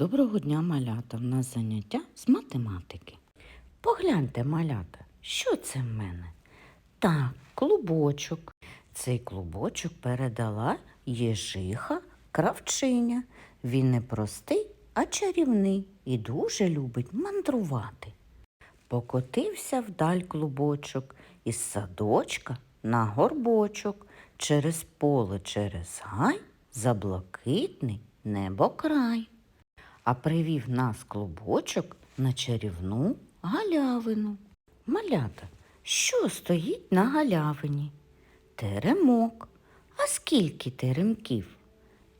Доброго дня, малята! В нас заняття з математики. Погляньте, малята, що це в мене? Так, клубочок. Цей клубочок передала єжиха кравчиня. Він не простий, а чарівний і дуже любить мандрувати. Покотився вдаль клубочок із садочка на горбочок, через поле, через гай, за блакитний небокрай. А привів нас клубочок на чарівну галявину. Малята, що стоїть на галявині? Теремок. А скільки теремків?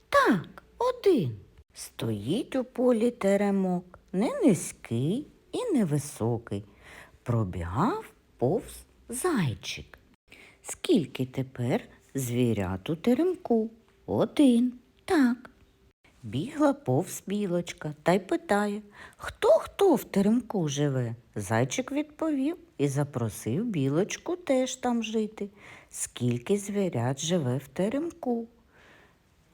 Так, один. Стоїть у полі теремок, не низький і не високий. Пробігав повз зайчик. Скільки тепер звірят у теремку? Один. Так. Бігла повз білочка та й питає, хто хто в теремку живе? Зайчик відповів і запросив білочку теж там жити. Скільки звірят живе в теремку?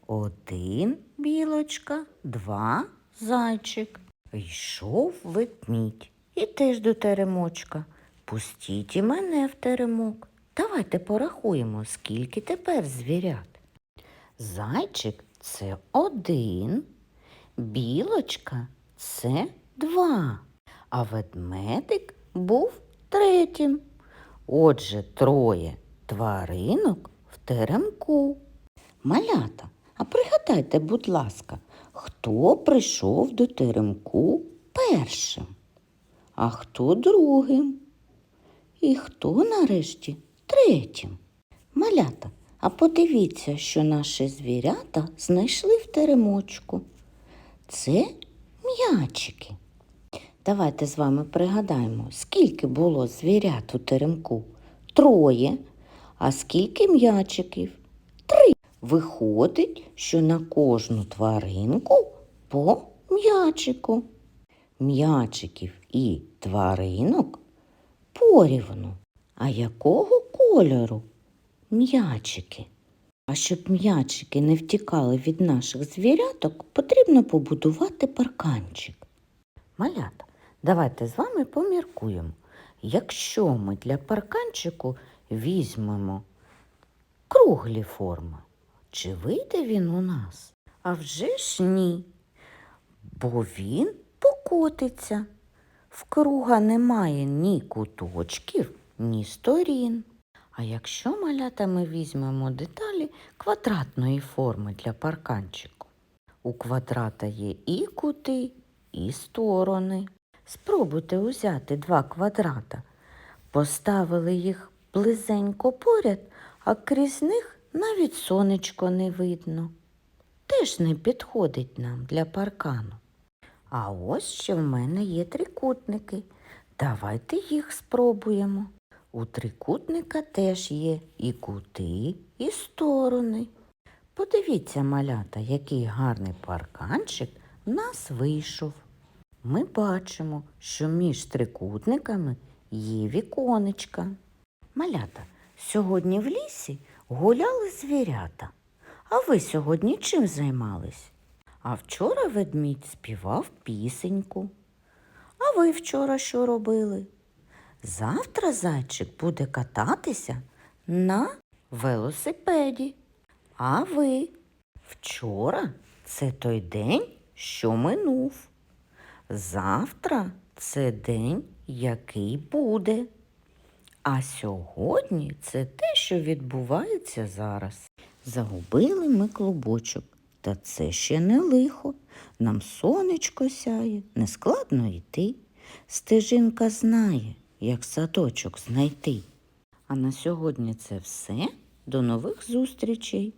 Один білочка, два зайчик. Йшов ведмідь і теж до теремочка. Пустіть і мене в теремок. Давайте порахуємо, скільки тепер звірят. Зайчик це один, білочка це два, а ведмедик був третім. Отже, троє тваринок в теремку. Малята, а пригадайте, будь ласка, хто прийшов до теремку першим, а хто другим? І хто нарешті третім? Малята, а подивіться, що наші звірята знайшли в теремочку. Це м'ячики. Давайте з вами пригадаємо, скільки було звірят у теремку? Троє. А скільки м'ячиків? Три. Виходить, що на кожну тваринку по м'ячику. М'ячиків і тваринок порівну. А якого кольору? М'ячики. А щоб м'ячики не втікали від наших звіряток, потрібно побудувати парканчик. Малята, давайте з вами поміркуємо. Якщо ми для парканчику візьмемо круглі форми, чи вийде він у нас? А вже ж ні, бо він покотиться. В круга немає ні куточків, ні сторін. А якщо малята ми візьмемо деталі квадратної форми для парканчику, у квадрата є і кути, і сторони. Спробуйте узяти два квадрата, поставили їх близенько поряд, а крізь них навіть сонечко не видно. Теж не підходить нам для паркану. А ось ще в мене є трикутники. Давайте їх спробуємо. У трикутника теж є і кути, і сторони. Подивіться, малята, який гарний парканчик в нас вийшов. Ми бачимо, що між трикутниками є віконечка. Малята, сьогодні в лісі гуляли звірята. А ви сьогодні чим займались? А вчора ведмідь співав пісеньку. А ви вчора що робили? Завтра зайчик буде кататися на велосипеді. А ви? Вчора це той день, що минув. Завтра це день, який буде. А сьогодні це те, що відбувається зараз. Загубили ми клубочок, та це ще не лихо. Нам сонечко сяє, нескладно йти. Стежинка знає, як садочок знайти. А на сьогодні це все. До нових зустрічей!